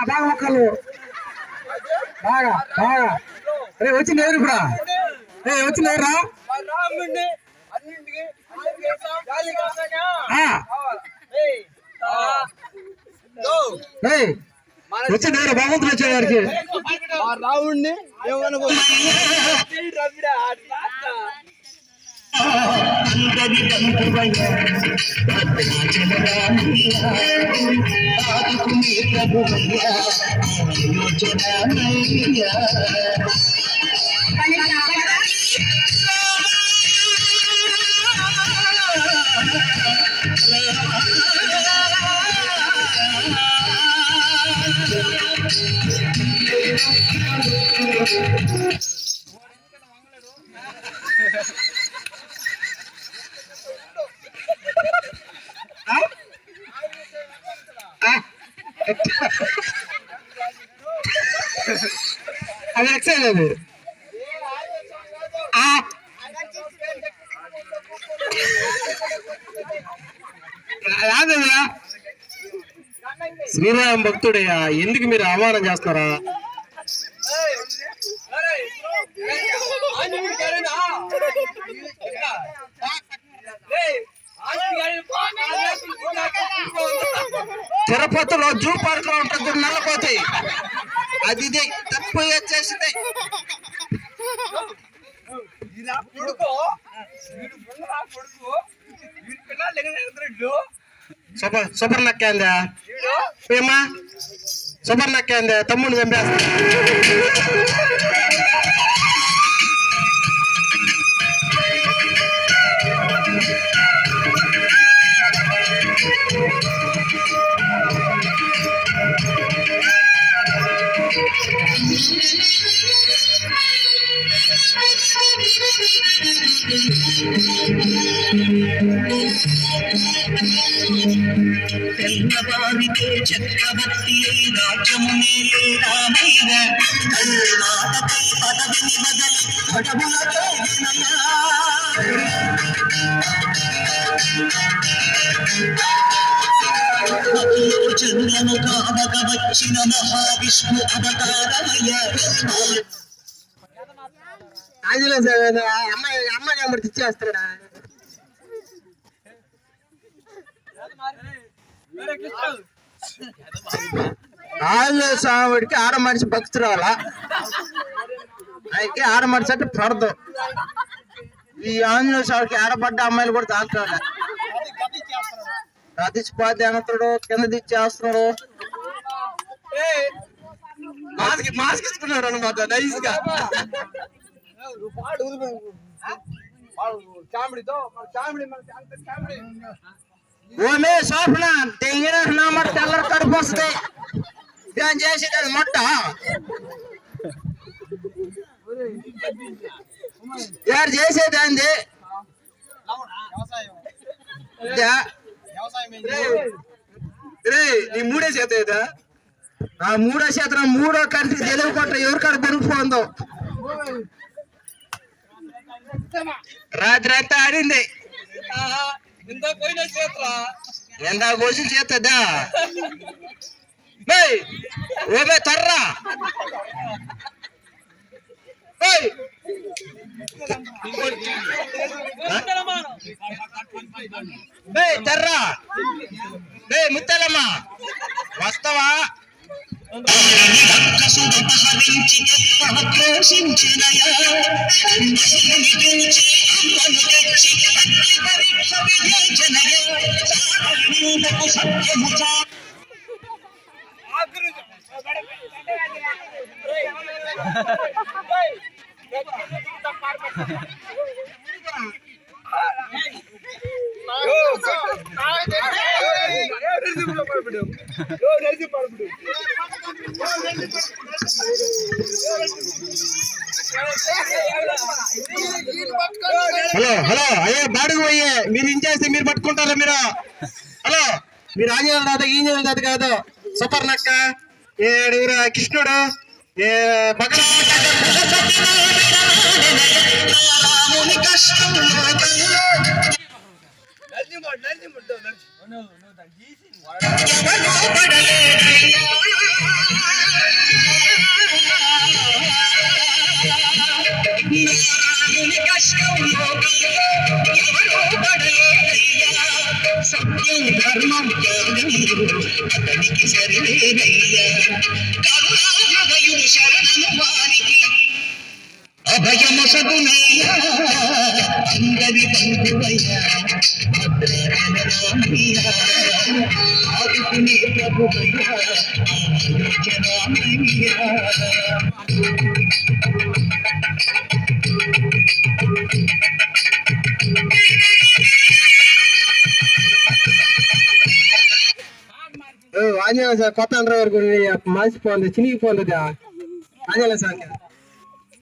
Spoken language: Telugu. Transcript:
బాగా మొక్కలు బాగా బాగా. రే వచ్చింది ఎవరు ఇప్పుడు రే వచ్చింది ఎవరా రాముడిని అన్నింటికి గాలి కాసాగా ఆ, ఏయ్ తా. దో రే వచ్చింది ఎవరు భగవంతుడు వచ్చే వారికి ఆ రావుడిని ఏమనుకో రవిడా అది ఎక్సైజ్ అది ఆ, రాదయ్యా శ్రీరామ్ భక్తుడయ్యా ఎందుకు మీరు అవమానం చేస్తున్నారా తిరుపతిలో జూ పార్క్లో ఉంటుంది నల్లపోతాయి అది ఇది తప్పు చేసింది కొడుకో వీడు పిల్లరా కొడుకు వీడి పిల్లలు ఎగరేస్తున్నాడు సూపర్ సూపర్ నక్కేందా ఏమా సూపర్ నక్కేందా తమ్ముడు చంపేస్తా. చక్రవర్తి రాజ్యము నేలే రామయ్య మాటపై పదవిని బదలి పడవులతో జన్మము కావక వచ్చిన మహావిష్ణు అవతారమయ్య ఆంజనేయ స్వామి అమ్మాయి అమ్మాయి నెంబర్ ఇచ్చేస్తాడా ఆంజనేయ స్వామికి ఆడ మనిషి భక్తురాలా? అయితే ఆడ మనిషి అంటే ప్రార్థం ఈ ఆంజనేయ స్వామికి ఆడపడ్డ అమ్మాయిలు కూడా తాకుతాడు ప్రతిష్పాతి అనతుడు కింద దిచ్చేస్తున్నాడు. మాస్క్ మాస్క్ ఇచ్చుకున్నాడు అనమాట నైస్గా కామెడీతో కామెడీ ఓమే సోపన తెగిన నా మొట్ట తెల్లర కడుపు వస్తుంది దాని చేసేది మొట్ట? ఎవరు చేసేది అంది రే నీ మూడే చేత ఆ మూడో చేత మూడో కంటి తెలుగు కొట్ట ఎవరి దొరికిపోందో రాత్రి అంతా ఆడింది. ఇంత పోయిన చేతురా? ఎంత కోసి చేస్తుందా ఓమే తర్రా తర్రా. ముత్తలమ్మ వస్తావా రక్కసుడపహరించి ఆక్రోశించినయా అమ్మను తెచ్చి పరీక్ష విజయ జనయ హలో హలో అయ్యో బాడుగు పోయే. మీరు ఇంచేస్తే మీరు పట్టుకుంటారా మీరు? మీరు ఆంజనేయులు తాత ఈంజనేయులు తాత కాదు సూపర్ లక్క నక్క కృష్ణుడు మగ కష్టం అతనికి సరిలేదయ్యా కరుణాహృదయుడు శరణను వారికి అభయమొసగునయ్యా అందరి బంధువయ్యా భద్రాచలరామయ్యా ఆదుకునే ప్రభువయ్యా ఆలోచనామయ్యా ఓ, ఆంజనేయ సార్ కొత్త పోంది చినిగి పోంది ఆంజనేయ సార్